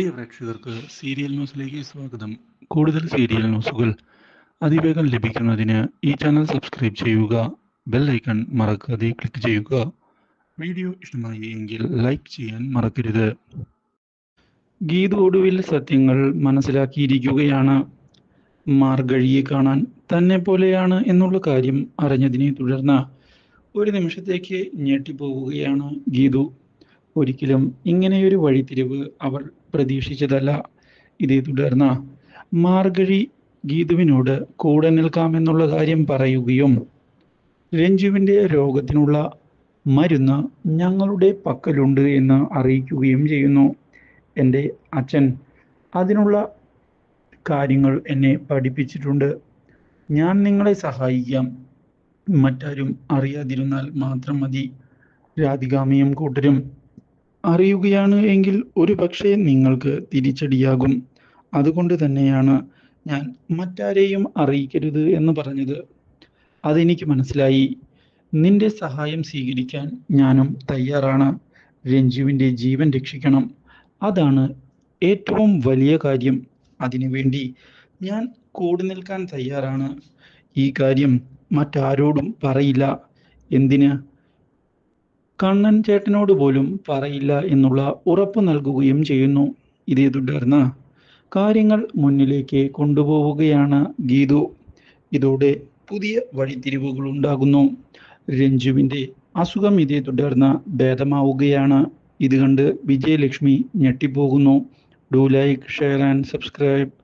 പ്രിയ പ്രേക്ഷകർക്ക് സീരിയൽ ന്യൂസിലേക്ക് സ്വാഗതം. കൂടുതൽ സീരിയൽ ന്യൂസുകൾ അതിവേഗം ലഭിക്കുന്നതിന് ഈ ചാനൽ സബ്സ്ക്രൈബ് ചെയ്യുക ബെൽ ഐക്കൺ മറക്കാതെ ക്ലിക്ക് ചെയ്യുക. വീഡിയോ ഇഷ്ടമായി എങ്കിൽ ലൈക്ക് ചെയ്യാൻ മറക്കരുത്. ഗീത ഒടുവിൽ സത്യങ്ങൾ മനസ്സിലാക്കിയിരിക്കുകയാണ്. മാർഗഴിയെ കാണാൻ തന്നെ പോലെയാണ് എന്നുള്ള കാര്യം അറിഞ്ഞതിനെ തുടർന്ന് ഒരു നിമിഷത്തേക്ക് ഞെട്ടിപ്പോവുകയാണ് ഗീതു. ഒരിക്കലും ഇങ്ങനെയൊരു വഴിത്തിരിവ് അവൾ പ്രതീക്ഷിച്ചതല്ല. ഇതേ തുടർന്ന് മാർഗഴി ഗീതുവിനോട് കൂടെ നിൽക്കാമെന്നുള്ള കാര്യം പറയുകയും രഞ്ജുവിന്റെ രോഗത്തിനുള്ള മരുന്ന് ഞങ്ങളുടെ പക്കലുണ്ട് എന്ന് അറിയിക്കുകയും ചെയ്യുന്നു. എന്റെ അച്ഛൻ അതിനുള്ള കാര്യങ്ങൾ എന്നെ പഠിപ്പിച്ചിട്ടുണ്ട്. ഞാൻ നിങ്ങളെ സഹായിക്കാം. മറ്റാരും അറിയാതിരുന്നാൽ മാത്രം മതി. രാധികാമയും കൂട്ടരും അറിയുകയാണ് എങ്കിൽ ഒരു പക്ഷേ നിങ്ങൾക്ക് തിരിച്ചടിയാകും. അതുകൊണ്ട് തന്നെയാണ് ഞാൻ മറ്റാരെയും അറിയിക്കരുത് എന്ന് പറഞ്ഞത്. അതെനിക്ക് മനസ്സിലായി. നിന്റെ സഹായം സ്വീകരിക്കാൻ ഞാനും തയ്യാറാണ്. രഞ്ജുവിന്റെ ജീവൻ രക്ഷിക്കണം. അതാണ് ഏറ്റവും വലിയ കാര്യം. അതിനുവേണ്ടി ഞാൻ കൂടി നിൽക്കാൻ തയ്യാറാണ്. ഈ കാര്യം മറ്റാരോടും പറയില്ല. എന്തിന്? കണ്ണൻ ചേട്ടനോട് പോലും പറയില്ല എന്നുള്ള ഉറപ്പ് നൽകുകയും ചെയ്യുന്നു. ഇതേ തുടർന്ന് കാര്യങ്ങൾ മുന്നിലേക്ക് കൊണ്ടുപോവുകയാണ് ഗീതു. ഇതോടെ പുതിയ വഴിത്തിരിവുകൾ ഉണ്ടാകുന്നു. രഞ്ജുവിന്റെ അസുഖം ഇതേ തുടർന്ന് ഭേദമാവുകയാണ്. ഇത് കണ്ട് Vijayalakshmi ഞെട്ടിപ്പോകുന്നു. Do like share and subscribe.